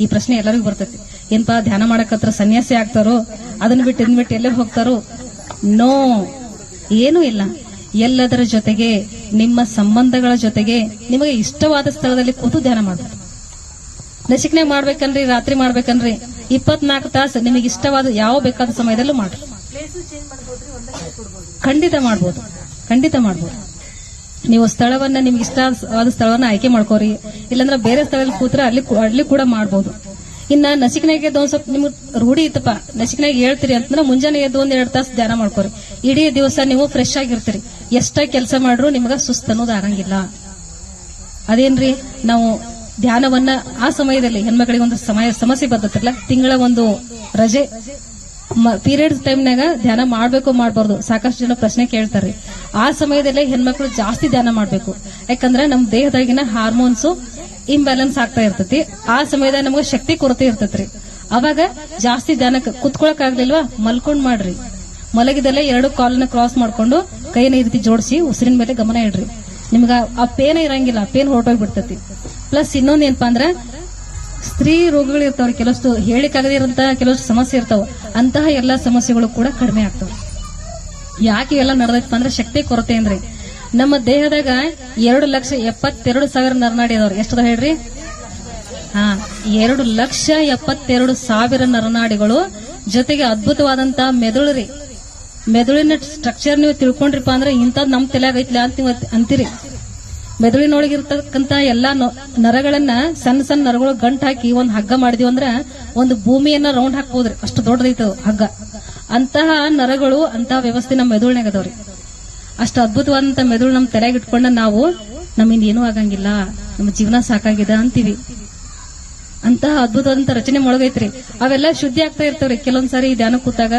ಈ ಪ್ರಶ್ನೆ ಎಲ್ಲರಿಗೂ ಬರ್ತೈತಿ. ಏನ್ಪಾ ಧ್ಯಾನ ಮಾಡಕತ್ರ ಸನ್ಯಾಸಿ ಆಗ್ತಾರೋ, ಅದನ್ನ ಬಿಟ್ಟು ಇನ್ಬಿಟ್ಟು ಎಲ್ಲೇ ಹೋಗ್ತಾರೋ? ನೋ. ಏನೂ ಇಲ್ಲ. ಎಲ್ಲದರ ಜೊತೆಗೆ, ನಿಮ್ಮ ಸಂಬಂಧಗಳ ಜೊತೆಗೆ, ನಿಮಗೆ ಇಷ್ಟವಾದ ಸ್ಥಳದಲ್ಲಿ ಕೂತು ಧ್ಯಾನ ಮಾಡಬೇಕು. ನಶಿಕ್ನೆ ಮಾಡ್ಬೇಕನ್ರಿ, ರಾತ್ರಿ ಮಾಡ್ಬೇಕನ್ರಿ, ಇಪ್ಪತ್ನಾಲ್ಕು ತಾಸು ನಿಮಗೆ ಇಷ್ಟವಾದ ಯಾವ ಬೇಕಾದ ಸಮಯದಲ್ಲೂ ಮಾಡ್ರಿ ಖಂಡಿತ ಮಾಡ್ಬೋದು ಖಂಡಿತ ಮಾಡ್ಬೋದು. ನೀವು ಸ್ಥಳವನ್ನ, ನಿಮ್ಗೆ ಇಷ್ಟವಾದ ಸ್ಥಳವನ್ನ ಆಯ್ಕೆ ಮಾಡ್ಕೋರಿ, ಇಲ್ಲಾಂದ್ರೆ ಬೇರೆ ಸ್ಥಳದಲ್ಲಿ ಕೂತ್ರೆ ಅಲ್ಲಿ ಅಲ್ಲಿ ಕೂಡ ಮಾಡ್ಬೋದು. ಇನ್ನ ನಸಿಕ್ನಾಗ ಎದ್ದು ಒಂದ್ ಸ್ವಲ್ಪ ನಿಮ್ಗೆ ರೂಢಿ ಇತ್ತಪ್ಪ ನಸಿಕ್ನಾಗ ಹೇಳ್ತೀರಿ ಅಂತಂದ್ರೆ ಮುಂಜಾನೆ ಎದ್ದು ಒಂದ್ ಎರಡು ತಾಸು ಧ್ಯಾನ ಮಾಡ್ಕೋರಿ. ಇಡೀ ದಿವಸ ನೀವು ಫ್ರೆಶ್ ಆಗಿರ್ತೀರಿ. ಎಷ್ಟ ಕೆಲಸ ಮಾಡ್ರು ನಿಮ್ಗ ಸುಸ್ತ ಅನ್ನೋದು ಆಗಂಗಿಲ್ಲ. ಅದೇನ್ರಿ, ನಾವು ಧ್ಯಾನವನ್ನ ಆ ಸಮಯದಲ್ಲಿ ಹೆಣ್ಮಕ್ಳಿಗೆ ಒಂದು ಸಮಯ, ಸಮಸ್ಯೆ ಬರ್ತೈತಿಲ್ಲ ತಿಂಗಳ ಒಂದು ರಜೆ ಪೀರಿಯಡ್ಸ್ ಟೈಮ್ನಾಗ ಧ್ಯಾನ ಮಾಡ್ಬೇಕು ಮಾಡಬಾರ್ದು, ಸಾಕಷ್ಟು ಜನ ಪ್ರಶ್ನೆ ಕೇಳ್ತಾರೆ. ಆ ಸಮಯದಲ್ಲೇ ಹೆಣ್ಮಕ್ಳು ಜಾಸ್ತಿ ಧ್ಯಾನ ಮಾಡ್ಬೇಕು. ಯಾಕಂದ್ರೆ ನಮ್ ದೇಹದಾಗಿನ ಹಾರ್ಮೋನ್ಸ್ ಇಂಬ್ಯಾಲೆನ್ಸ್ ಆಗ್ತಾ ಇರ್ತೈತಿ. ಆ ಸಮಯದಾಗ ನಮ್ಗೆ ಶಕ್ತಿ ಕೊರತೆ ಇರ್ತೈತ್ರಿ. ಅವಾಗ ಜಾಸ್ತಿ ಧ್ಯಾನಕ್ಕೆ ಕುತ್ಕೊಳಕ್ ಆಗ್ಲಿಲ್ವಾ, ಮಲ್ಕೊಂಡ್ ಮಾಡ್ರಿ. ಮಲಗಿದಲ್ಲೇ ಎರಡು ಕಾಲನ್ನ ಕ್ರಾಸ್ ಮಾಡ್ಕೊಂಡು ಕೈನ ಈ ರೀತಿ ಜೋಡಿಸಿ ಉಸಿರಿನ ಮೇಲೆ ಗಮನ ಇಡ್ರಿ. ನಿಮ್ಗೆ ಆ ಪೇನ ಇರಂಗಿಲ್ಲ, ಪೇನ್ ಹೊರಟೋಗ್ಬಿಡ್ತೈತಿ ಪ್ಲಸ್ ಇನ್ನೊಂದು ಏನಪ್ಪಾ ಅಂದ್ರೆ, ಸ್ತ್ರೀ ರೋಗಗಳು ಇರ್ತಾವ್ರಿ, ಕೆಲವಷ್ಟು ಹೇಳಿಕಾಗದೇ ಇರಂತ ಕೆಲವಷ್ಟು ಸಮಸ್ಯೆ ಇರ್ತಾವ. ಅಂತಹ ಎಲ್ಲಾ ಸಮಸ್ಯೆಗಳು ಕೂಡ ಕಡಿಮೆ ಆಗ್ತಾವ. ಯಾಕೆ ಎಲ್ಲ ನಡೆದೈತಪ್ಪ ಅಂದ್ರೆ ಶಕ್ತಿ ಕೊರತೆ ಅಂದ್ರೆ ನಮ್ಮ ದೇಹದಾಗ ಎರಡು ಲಕ್ಷ ಎಪ್ಪತ್ತೆರಡು ಸಾವಿರ ನರನಾಡಿ ಅದಾವ್ರಿ. ಎಷ್ಟದ ಹೇಳ್ರಿ? ಹಾ, ಎರಡು ಲಕ್ಷ ಎಪ್ಪತ್ತೆರಡು ಸಾವಿರ ನರನಾಡಿಗಳು ಜೊತೆಗೆ ಅದ್ಭುತವಾದಂತಹ ಮೆದುಳು ರೀ. ಮೆದುಳಿನ ಸ್ಟ್ರಕ್ಚರ್ ನೀವು ತಿಳ್ಕೊಂಡ್ರಿಪ್ಪ ಅಂದ್ರೆ ಇಂಥದ್ ನಮ್ ತಲೆಯಾಗ ಐತ್ಲ ಅಂತ ನೀವು ಅಂತೀರಿ. ಮೆದುಳಿನೊಳಗಿರ್ತಕ್ಕಂತ ಎಲ್ಲಾ ನರಗಳನ್ನ ಸಣ್ಣ ಸಣ್ಣ ನರಗಳು ಗಂಟು ಹಾಕಿ ಒಂದ್ ಹಗ್ಗ ಮಾಡಿದೀವಿ ಅಂದ್ರೆ ಒಂದು ಭೂಮಿಯನ್ನ ರೌಂಡ್ ಹಾಕ್ಬೋದ್ರಿ. ಅಷ್ಟು ದೊಡ್ಡದೈತೆ ಹಗ್ಗ. ಅಂತಹ ನರಗಳು ಅಂತಹ ವ್ಯವಸ್ಥೆ ನಮ್ಮ ಮೆದುಳಿನಾಗ ಅದಾವ್ರಿ ಅಷ್ಟು ಅದ್ಭುತವಾದಂತ ಮೆದುಳು ನಮ್ಮ ತಲೆಯಾಗ ಇಟ್ಕೊಂಡ ನಾವು ನಮ್ಮಿಂದ ಏನೂ ಆಗಂಗಿಲ್ಲ. ನಮ್ಮ ಜೀವನ ಸಾಕಾಗಿದೆ ಅಂತೀವಿ. ಅಂತಹ ಅದ್ಭುತವಾದಂತ ರಚನೆ ಮೊಳಗೈತ್ರಿ ಅವೆಲ್ಲ ಶುದ್ಧಿ ಆಗ್ತಾ ಇರ್ತಾವ್ರಿ. ಕೆಲವೊಂದ್ಸಾರಿ ಧ್ಯಾನ ಕೂತಾಗ